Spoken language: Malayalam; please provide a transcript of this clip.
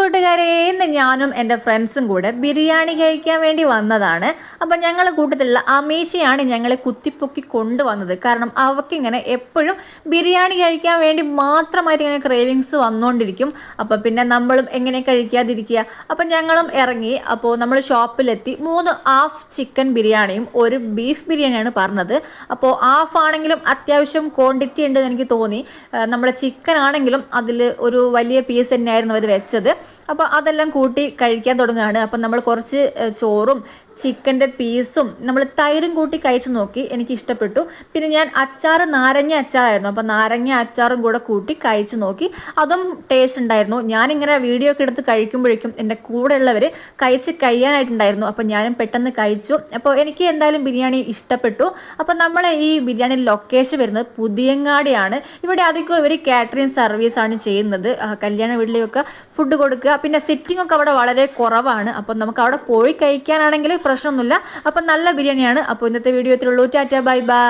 കൂട്ടുകാരെ ഇന്ന് ഞാനും എന്റെ ഫ്രണ്ട്സും കൂടെ ബിരിയാണി കഴിക്കാൻ വേണ്ടി വന്നതാണ്. അപ്പം ഞങ്ങൾ കൂട്ടത്തിലുള്ള അമീഷയാണ് ഞങ്ങളെ കുത്തിപ്പൊക്കി കൊണ്ടുവന്നത്. കാരണം അവർക്കിങ്ങനെ എപ്പോഴും ബിരിയാണി കഴിക്കാൻ വേണ്ടി മാത്രമായിട്ട് ഇങ്ങനെ ക്രേവിങ്സ് വന്നുകൊണ്ടിരിക്കും അപ്പം പിന്നെ നമ്മളും എങ്ങനെ കഴിക്കാതിരിക്കുക? അപ്പം ഞങ്ങളും ഇറങ്ങി അപ്പോൾ നമ്മൾ ഷോപ്പിലെത്തി. മൂന്ന് ഹാഫ് ചിക്കൻ ബിരിയാണിയും ഒരു ബീഫ് ബിരിയാണിയാണ് പറഞ്ഞത്. അപ്പോൾ ഹാഫ് ആണെങ്കിലും അത്യാവശ്യം ക്വാണ്ടിറ്റി ഉണ്ടെന്ന് എനിക്ക് തോന്നി. നമ്മുടെ ചിക്കൻ ആണെങ്കിലും അതിൽ ഒരു വലിയ പീസ് തന്നെയായിരുന്നു അവർ വെച്ചത്. അപ്പോൾ അതെല്ലാം കൂട്ടി കഴിക്കാൻ തുടങ്ങുകയാണ്. അപ്പം നമ്മൾ കുറച്ച് ചോറും ചിക്കന്റെ പീസും നമ്മൾ തൈരും കൂട്ടി കഴിച്ചു നോക്കി എനിക്ക് ഇഷ്ടപ്പെട്ടു പിന്നെ ഞാൻ അച്ചാർ നാരങ്ങ അച്ചാറായിരുന്നു. അപ്പോൾ നാരങ്ങ അച്ചാറും കൂടെ കൂട്ടി കഴിച്ചു നോക്കി. അതും ടേസ്റ്റ് ഉണ്ടായിരുന്നു. ഞാനിങ്ങനെ വീഡിയോ ഒക്കെ എടുത്ത് കഴിക്കുമ്പോഴേക്കും എന്റെ കൂടെയുള്ളവർ കഴിച്ച് കഴിയാനായിട്ടുണ്ടായിരുന്നു. അപ്പോൾ ഞാനും പെട്ടെന്ന് കഴിച്ചു. അപ്പോൾ എനിക്ക് എന്തായാലും ബിരിയാണി ഇഷ്ടപ്പെട്ടു. അപ്പോൾ നമ്മൾ ഈ ബിരിയാണി ലൊക്കേഷൻ വരുന്നത് പുതിയങ്ങാടിയാണ്. ഇവിടെ അധികം ഇവർ കാറ്ററിംഗ് സർവീസാണ് ചെയ്യുന്നത്. കല്യാണ വീട്ടിലേക്കൊക്കെ ഫുഡ് കൊടുക്കുക. പിന്നെ സിറ്റിംഗ് ഒക്കെ അവിടെ വളരെ കുറവാണ്. അപ്പം നമുക്ക് അവിടെ പോയി കഴിക്കാനാണെങ്കിൽ പ്രശ്നമൊന്നുമില്ല. അപ്പം നല്ല ബിരിയാണിയാണ്. അപ്പോൾ ഇന്നത്തെ വീഡിയോ ഇത്രയുള്ളൂ ടാറ്റ ബൈ ബൈ.